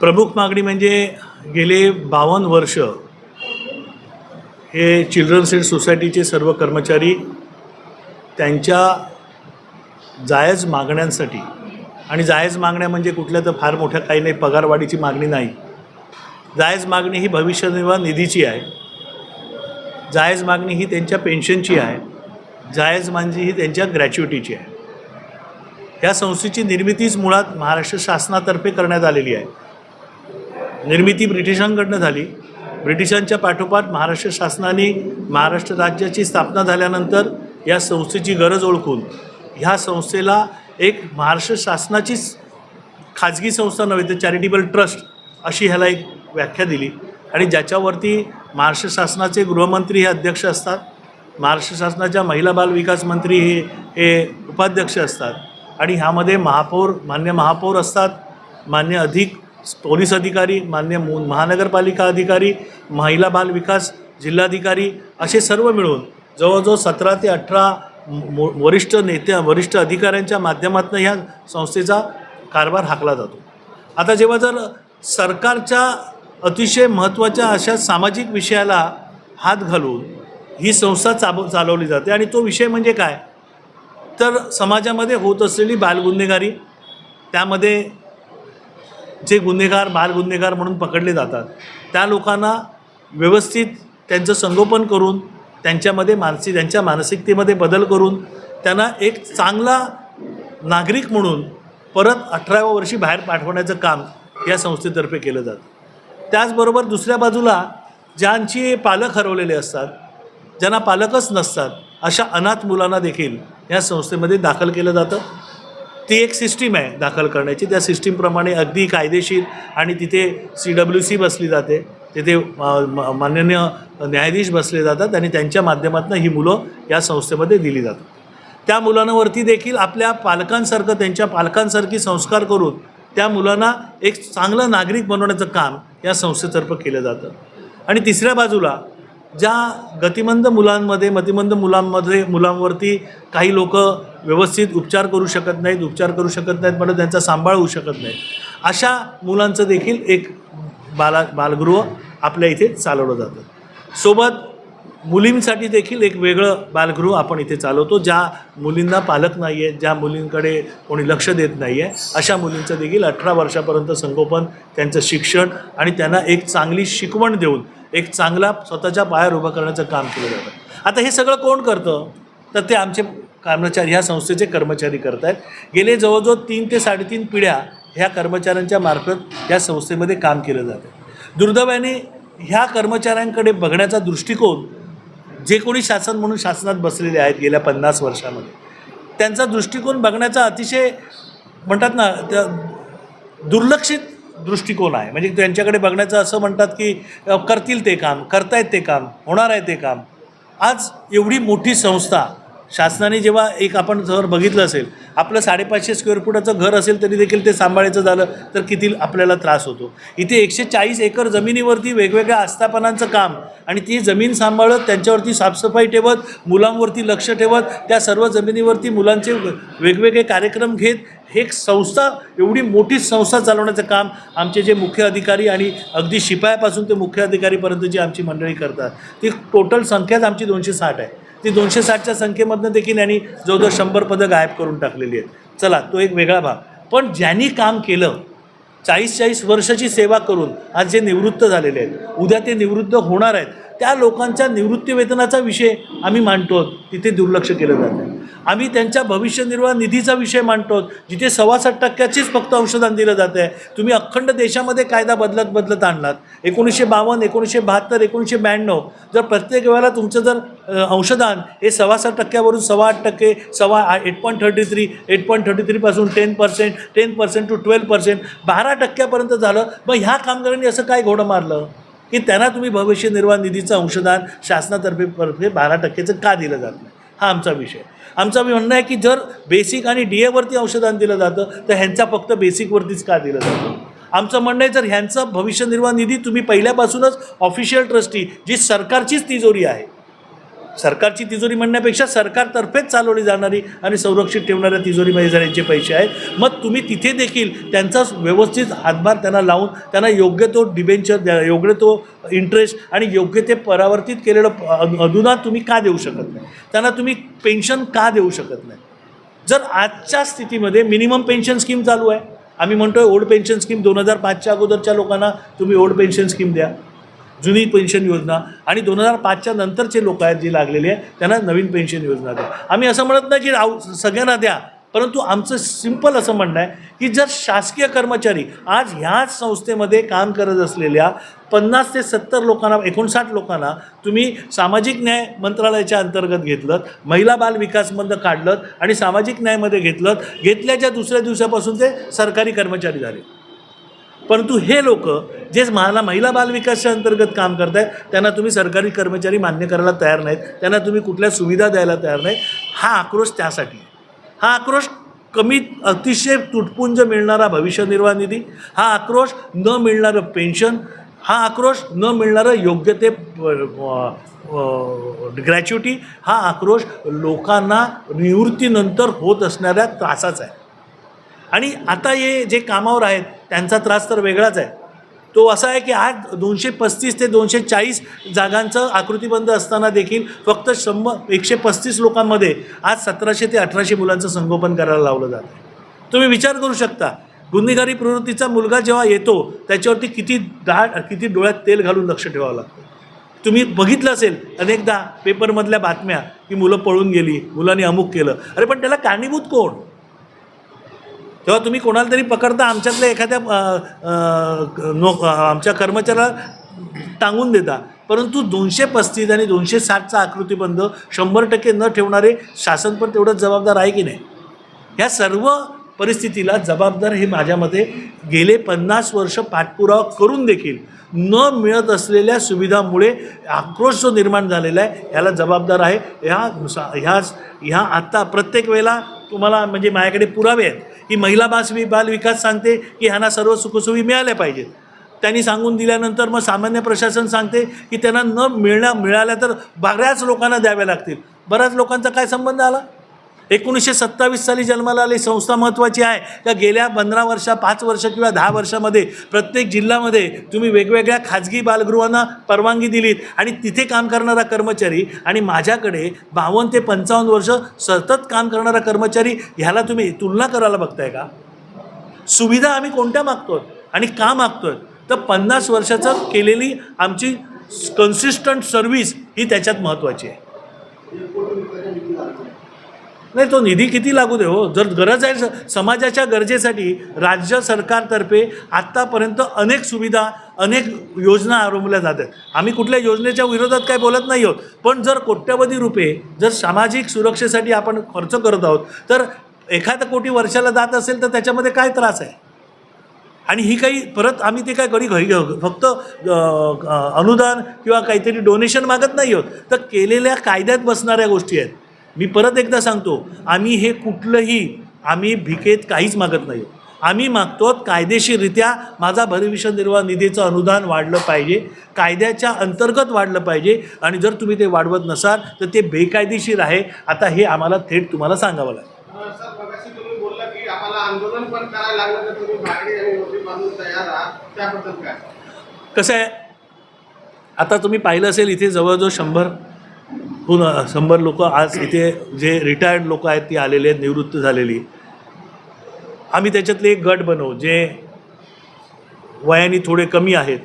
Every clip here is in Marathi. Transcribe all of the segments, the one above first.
प्रमुख मागणी म्हणजे गेले बावन्न वर्ष हे चिल्ड्रन्स एड सोसायटीचे सर्व कर्मचारी त्यांच्या जायज मागण्यांसाठी आणि जायज मागण्या म्हणजे कुठल्या तर फार मोठ्या काही नाही पगारवाढीची मागणी नाही. जायज मागणी ही भविष्य निर्वाह निधीची आहे. जायज मागणी ही त्यांच्या पेन्शनची आहे. जायज मागणी ही त्यांच्या ग्रॅच्युइटीची आहे. या संस्थेची निर्मितीच मुळात महाराष्ट्र शासनातर्फे करण्यात आलेली आहे. निर्मिती ब्रिटिशांकडनं झाली. ब्रिटिशांच्या पाठोपाठ महाराष्ट्र शासनाने महाराष्ट्र राज्याची स्थापना झाल्यानंतर या संस्थेची गरज ओळखून ह्या संस्थेला एक महाराष्ट्र शासनाचीच खाजगी संस्था नव्हे तर चॅरिटेबल ट्रस्ट अशी ह्याला एक व्याख्या दिली. आणि ज्याच्यावरती महाराष्ट्र शासनाचे गृहमंत्री हे अध्यक्ष असतात महाराष्ट्र शासनाच्या महिला बाल विकास मंत्री हे हे उपाध्यक्ष असतात. आणि ह्यामध्ये महापौर मान्य महापौर असतात मान्य अधिक पोलीस अधिकारी मान्य मु महानगरपालिका अधिकारी महिला बाल विकास जिल्हाधिकारी असे सर्व मिळून जवळजवळ सतरा ते अठरा वरिष्ठ नेत्या वरिष्ठ अधिकाऱ्यांच्या माध्यमातून ह्या संस्थेचा कारभार हाकला जातो. आता जेव्हा जर सरकारच्या अतिशय महत्त्वाच्या अशा सामाजिक विषयाला हात घालून ही संस्था चाब चालवली जाते आणि तो विषय म्हणजे काय? तर समाजामध्ये होत असलेली बालगुन्हेगारी त्यामध्ये जे गुन्हेगार बाल गुन्हेगार म्हणून पकडले जातात त्या लोकांना व्यवस्थित त्यांचं संगोपन करून त्यांच्यामध्ये मानसिक त्यांच्या मानसिकतेमध्ये बदल करून त्यांना एक चांगला नागरिक म्हणून परत अठराव्या वर्षी बाहेर पाठवण्याचं काम या संस्थेतर्फे केलं जातं. त्याचबरोबर दुसऱ्या बाजूला ज्यांची पालक हरवलेले असतात ज्यांना पालकच नसतात अशा अनाथ मुलांना देखील या संस्थेमध्ये दाखल केलं जातं. ती एक सिस्टीम आहे दाखल करण्याची. त्या सिस्टीमप्रमाणे अगदी कायदेशीर आणि तिथे सी डब्ल्यू सी बसली जाते. तिथे म- माननीय न्यायाधीश बसले जातात आणि त्यांच्या माध्यमातून ही मुलं या संस्थेमध्ये दिली जातात. त्या मुलांवरती देखील आपल्या पालकांसारखं त्यांच्या पालकांसारखी संस्कार करून त्या मुलांना एक चांगलं नागरिक बनवण्याचं काम या संस्थेतर्फे केलं जातं. आणि तिसऱ्या बाजूला ज्या गतिमंद मुलांमध्ये मतिमंद मुलांमध्ये मुलांवरती काही लोक व्यवस्थित उपचार करू शकत नाहीत उपचार करू शकत नाहीत म्हणजे त्यांचा सांभाळ होऊ शकत नाही अशा मुलांचं देखील एक बाला बालगृह आपल्या इथे चालवलं जातं. सोबत मुलींसाठी देखील एक वेगळं बालगृह आपण इथे चालवतो ज्या मुलींना पालक नाही आहेत ज्या मुलींकडे कोणी लक्ष देत नाही आहे अशा मुलींचं देखील अठरा वर्षापर्यंत संगोपन त्यांचं शिक्षण आणि त्यांना एक चांगली शिकवण देऊन एक चांगला स्वतःच्या पायावर उभं करण्याचं काम केलं जातं. आता हे सगळं कोण करतं? तर ते आमचे कर्मचारी ह्या संस्थेचे कर्मचारी करत आहेत गेले जवळजवळ तीन ते साडेतीन पिढ्या ह्या कर्मचाऱ्यांच्या मार्फत या संस्थेमध्ये काम केलं जातं. दुर्दैवाने ह्या कर्मचाऱ्यांकडे बघण्याचा दृष्टिकोन जे कोणी शासन म्हणून शासनात बसलेले आहेत गेल्या पन्नास वर्षामध्ये त्यांचा दृष्टिकोन बघण्याचा अतिशय म्हणतात ना त्या दुर्लक्षित दृष्टिकोन आहे. म्हणजे त्यांच्याकडे बघण्याचं असं म्हणतात की करतील ते काम करतायत ते काम होणार आहे ते काम. आज एवढी मोठी संस्था शासनाने जेव्हा एक आपण जर बघितलं असेल आपलं साडेपाचशे स्क्वेअर फुटाचं घर असेल तरी देखील ते सांभाळायचं झालं तर किती आपल्याला त्रास होतो. इथे एकशे चाळीस एकर जमिनीवरती वेगवेगळ्या आस्थापनांचं काम आणि ती जमीन सांभाळत त्यांच्यावरती साफसफाई ठेवत मुलांवरती लक्ष ठेवत त्या सर्व जमिनीवरती मुलांचे वेगवेगळे कार्यक्रम घेत हे एक संस्था एवढी मोठी संस्था चालवण्याचं काम आमचे जे मुख्य अधिकारी आणि अगदी शिपायापासून ते मुख्य अधिकारीपर्यंत जी आमची मंडळी करतात ती टोटल संख्याच आमची दोनशे साठ आहे. ती दोनशे साठच्या संख्येमधनं देखील यांनी जवळजवळ शंभर पदं गायब करून टाकलेली आहेत. चला तो एक वेगळा भाग. पण ज्यांनी काम केलं चाळीस चाळीस वर्षाची सेवा करून आज जे निवृत्त झालेले आहेत उद्या ते निवृत्त होणार आहेत त्या लोकांच्या निवृत्ती वेतनाचा विषय आम्ही मांडतो तिथे दुर्लक्ष केलं जातं आम्ही त्यांच्या भविष्य निर्वाह निधीचा विषय मांडतो जिथे सव्वासाठ टक्क्याचीच फक्त अंशदान दिलं जातं आहे. तुम्ही अखंड देशामध्ये कायदा बदलत बदलत आणलात. एकोणीसशे बावन्न एकोणीसशे बहात्तर एकोणीसशे ब्याण्णव जर प्रत्येक वेळेला तुमचं जर अंशदान हे सव्वासाठ टक्क्यावरून सव्वा आठ टक्के सव्वा eight point thirty three eight point thirty थ्रीपासून ten percent ten percent to twelve percent बारा टक्क्यापर्यंत झालं. मग ह्या कामगारांनी असं काय घोडं मारलं? की त्यांना तुम्ही भविष्य निर्वाह निधीचं अंशदान शासनातर्फे तर्फे बारा टक्केचं का दिलं जात नाही? हा आमचा विषय. आमचं म्हणणं आहे की जर बेसिक आणि डी एवरती अंशदान दिलं जातं तर ह्यांचा फक्त बेसिकवरतीच का दिलं जातं? आमचं म्हणणं आहे जर ह्यांचा भविष्य निर्वाह निधी तुम्ही पहिल्यापासूनच ऑफिशियल ट्रस्टी जी सरकारचीच तिजोरी आहे सरकारची तिजोरी म्हणण्यापेक्षा सरकारतर्फेच चालवली जाणारी आणि संरक्षित ठेवणाऱ्या तिजोरीमध्ये जाण्याचे पैसे आहेत मग तुम्ही तिथे देखील त्यांचा व्यवस्थित हातभार त्यांना लावून त्यांना योग्य तो डिबेंचर द्या योग्य तो इंटरेस्ट आणि योग्य ते परावर्तित केलेलं अनुदान तुम्ही का देऊ शकत नाही? त्यांना तुम्ही पेन्शन का देऊ शकत नाही? जर आजच्या स्थितीमध्ये मिनिमम पेन्शन स्कीम चालू आहे आम्ही म्हणतोय ओल्ड पेन्शन स्कीम दोन हजार पाचच्या अगोदरच्या लोकांना तुम्ही ओल्ड पेन्शन स्कीम द्या. जुनी पेन्शन योजना आणि दोन हजार पाचच्या नंतरचे लोक आहेत जे लागलेली आहे त्यांना नवीन पेन्शन योजना द्या. आम्ही असं म्हणत नाही की राहू सगळ्यांना द्या परंतु आमचं सिंपल असं म्हणणं आहे की जर शासकीय कर्मचारी आज ह्याच संस्थेमध्ये काम करत असलेल्या पन्नास ते सत्तर लोकांना एकोणसाठ लोकांना तुम्ही सामाजिक न्याय मंत्रालयाच्या अंतर्गत घेतलं महिला बाल विकासमधनं काढलं आणि सामाजिक न्यायमध्ये घेतलं घेतल्याच्या दुसऱ्या दिवसापासून ते सरकारी कर्मचारी झाले. परंतु हे लोक जे मला महिला बालविकासच्या अंतर्गत काम करत आहेत त्यांना तुम्ही सरकारी कर्मचारी मान्य करायला तयार नाहीत त्यांना तुम्ही कुठल्या सुविधा द्यायला तयार नाही हा आक्रोश त्यासाठी. हा आक्रोश कमी अतिशय तुटपुंज मिळणारा भविष्य निर्वाह निधी हा आक्रोश न मिळणारं पेन्शन हा आक्रोश न मिळणारं योग्य ते ग्रॅच्युटी हा आक्रोश लोकांना निवृत्तीनंतर होत असणाऱ्या त्रासाचा आहे. आणि आता हे जे कामावर आहेत त्यांचा त्रास तर वेगळाच आहे. तो असा आहे की आज दोनशे पस्तीस ते दोनशे चाळीस जागांचं आकृतीबंध असताना देखील फक्त शंभर एकशे पस्तीस लोकांमध्ये आज सतराशे ते अठराशे मुलांचं संगोपन करायला लावलं जातं आहे. तुम्ही विचार करू शकता गुन्हेगारी प्रवृत्तीचा मुलगा जेव्हा येतो त्याच्यावरती किती दाट किती डोळ्यात तेल घालून लक्ष ठेवावं लागतं? तुम्ही बघितलं असेल अनेकदा पेपरमधल्या बातम्या की मुलं पळून गेली मुलांनी अमुक केलं. अरे पण त्याला कारणीभूत कोण? तेव्हा तुम्ही कोणाला तरी पकडता आमच्यातल्या एखाद्या नो आमच्या कर्मचाऱ्याला टांगून देता. परंतु दोनशे पस्तीस आणि दोनशे साठचा आकृतीबंध शंभर टक्के न ठेवणारे शासन पण तेवढंच जबाबदार आहे की नाही? ह्या सर्व परिस्थितीला जबाबदार हे माझ्या मते गेले पन्नास वर्ष पाठपुरावा करून देखील न मिळत असलेल्या सुविधामुळे आक्रोश जो निर्माण झालेला आहे ह्याला जबाबदार आहे. ह्या ह्या ह्या आत्ता प्रत्येक वेळेला तुम्हाला म्हणजे माझ्याकडे पुरावे आहेत. ही महिला बास वि बाल विकास सांगते की ह्यांना सर्व सुखसोयी मिळाल्या पाहिजेत. त्यांनी सांगून दिल्यानंतर मग सामान्य प्रशासन सांगते की त्यांना न मिळण्या मिळाल्या तर बऱ्याच लोकांना द्याव्या लागतील. बऱ्याच लोकांचा काय संबंध आला? एकोणीसशे सत्तावीस साली जन्माला आली संस्था महत्त्वाची आहे. का गेल्या पंधरा वर्षा पाच वर्ष किंवा दहा वर्षामध्ये प्रत्येक जिल्ह्यामध्ये तुम्ही वेगवेगळ्या खाजगी बालगृहांना परवानगी दिलीत आणि तिथे काम करणारा कर्मचारी आणि माझ्याकडे बावन्न ते पंचावन्न वर्ष सतत काम करणारा कर्मचारी ह्याला तुम्ही तुलना करायला बघताय का? सुविधा आम्ही कोणत्या मागतो आणि का मागतोय? तर पन्नास वर्षाचं केलेली आमची कन्सिस्टंट सर्व्हिस ही त्याच्यात महत्त्वाची आहे. नाही तो निधी किती लागू दे? हो जर गरज आहे समाजाच्या गरजेसाठी राज्य सरकारतर्फे आत्तापर्यंत अनेक सुविधा अनेक योजना राबवल्या जातात. आम्ही कुठल्या योजनेच्या विरोधात काय बोलत नाही आहोत पण जर कोट्यवधी रुपये जर सामाजिक सुरक्षेसाठी आपण खर्च करत आहोत तर एखाद्या कोटी वर्षाला जात असेल तर त्याच्यामध्ये काय त्रास आहे? आणि ही काही परत आम्ही ते काय घरी घरी फक्त अनुदान किंवा काहीतरी डोनेशन मागत नाही आहोत. तर केलेल्या कायद्यात बसणाऱ्या गोष्टी आहेत. मी परत एकदा सांगतो आम्ही हे कुठलंही आम्ही भिकेत काहीच मागत नाही. आम्ही मागतो कायदेशीररित्या माझा भविष्य निर्वाह निधीचं अनुदान वाढलं पाहिजे कायद्याच्या अंतर्गत वाढलं पाहिजे आणि जर तुम्ही ते वाढवत नसाल तर ते बेकायदेशीर आहे. आता हे आम्हाला थेट तुम्हाला सांगावं लागेल. कसं आहे? आता तुम्ही पाहिलं असेल इथे जवळजवळ शंभर पुन्हा शंभर लोक आज इथे जे रिटायर्ड लोक आहेत ती आलेले आहेत निवृत्त झालेली. आम्ही त्याच्यातले एक गट बनवू जे वयाने थोडे कमी आहेत.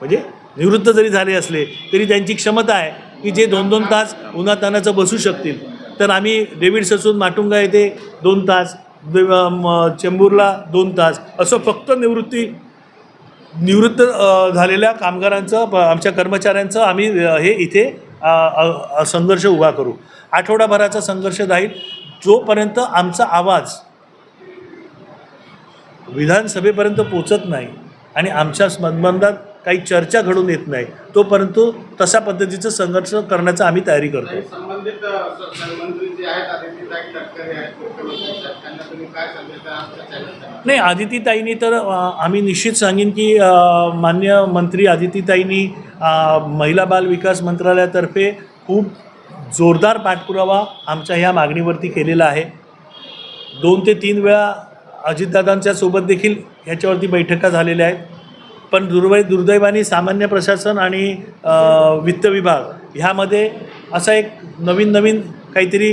म्हणजे निवृत्त जरी झाले असले तरी त्यांची क्षमता आहे की जे दोन दोन तास उन्हातानाचं बसू शकतील. तर आम्ही डेव्हिड ससून माटुंगा येथे दोन तास देव- म- चेंबूरला दोन तास असं फक्त निवृत्ती निवृत्त झालेल्या कामगारांचं प- आमच्या कर्मचाऱ्यांचं आम्ही हे इथे संघर्ष उभा करू. आठवडाभराचा संघर्ष राहील जोपर्यंत आमचा आवाज विधानसभेपर्यंत पोचत नाही आणि आमच्या संबंधात काही चर्चा घडून येत नाही तोपर्यंत तशा पद्धतीचं संघर्ष करण्याचा आम्ही तयारी करतो. संबंधित मंत्री जे आहेत आदित्यताई तटकरे आहेत मुख्यमंत्री त्यांना तुम्ही काय संदेश नाही आदितीताईंनी तर आम्ही निश्चित सांगेन की मान्य मंत्री आदितीताईंनी महिला बाल विकास मंत्रालयातर्फे खूप जोरदार पाठपुरावा आमच्या ह्या मागणीवरती केलेला आहे. दोन ते तीन वेळा अजितदादांच्या सोबत देखील ह्याच्यावरती बैठका झालेल्या आहेत. पण दुर्वै दुर्दैवाने सामान्य प्रशासन आणि वित्त विभाग ह्यामध्ये असा एक नवीन नवीन काहीतरी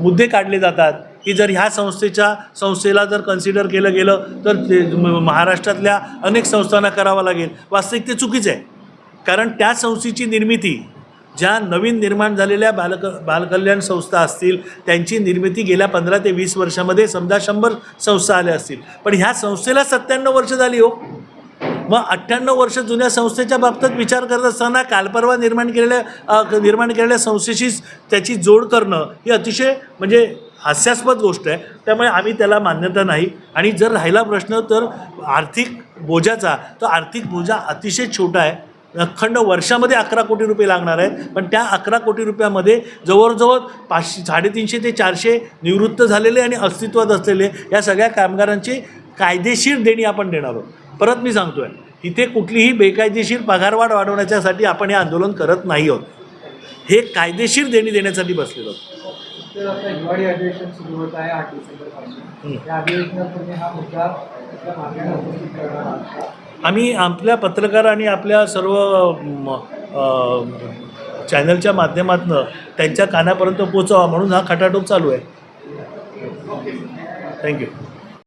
मुद्दे काढले जातात की जर ह्या संस्थेच्या संस्थेला जर कन्सिडर केलं गेलं तर ते महाराष्ट्रातल्या अनेक संस्थांना करावं लागेल. वास्तविक ते चुकीचं आहे. कारण त्या संस्थेची निर्मिती ज्या नवीन निर्माण झालेल्या बालक बालकल्याण संस्था असतील त्यांची निर्मिती गेल्या पंधरा ते वीस वर्षामध्ये समजा शंभर संस्था आल्या असतील. पण ह्या संस्थेला सत्त्याण्णव वर्ष झाली हो. मग अठ्ठ्याण्णव वर्ष जुन्या संस्थेच्या बाबतीत विचार करत असताना कालपरवा निर्माण केलेल्या निर्माण केलेल्या संस्थेशीच त्याची जोड करणं ही अतिशय म्हणजे हास्यास्पद गोष्ट आहे. त्यामुळे आम्ही त्याला मान्यता नाही. आणि जर राहिला प्रश्न तर आर्थिक बोजाचा तो आर्थिक बोजा अतिशय छोटा आहे. अखंड वर्षामध्ये अकरा कोटी रुपये लागणार आहेत. पण त्या अकरा कोटी रुपयामध्ये जवळजवळ पाचशे साडेतीनशे ते चारशे निवृत्त झालेले आणि अस्तित्वात असलेले या सगळ्या कामगारांची कायदेशीर देणी आपण देणार आहोत. परत मी सांगतो आहे इथे कुठलीही बेकायदेशीर पगारवाढ वाढवण्याच्यासाठी आपण हे आंदोलन करत नाही आहोत. हे कायदेशीर देणी देण्यासाठी बसलेलो? आम्ही आपल्या पत्रकार आणि आपल्या सर्व चॅनलच्या माध्यमातून त्यांच्या कानापर्यंत पोचावा म्हणून हा खटाटोप चालू आहे. थँक्यू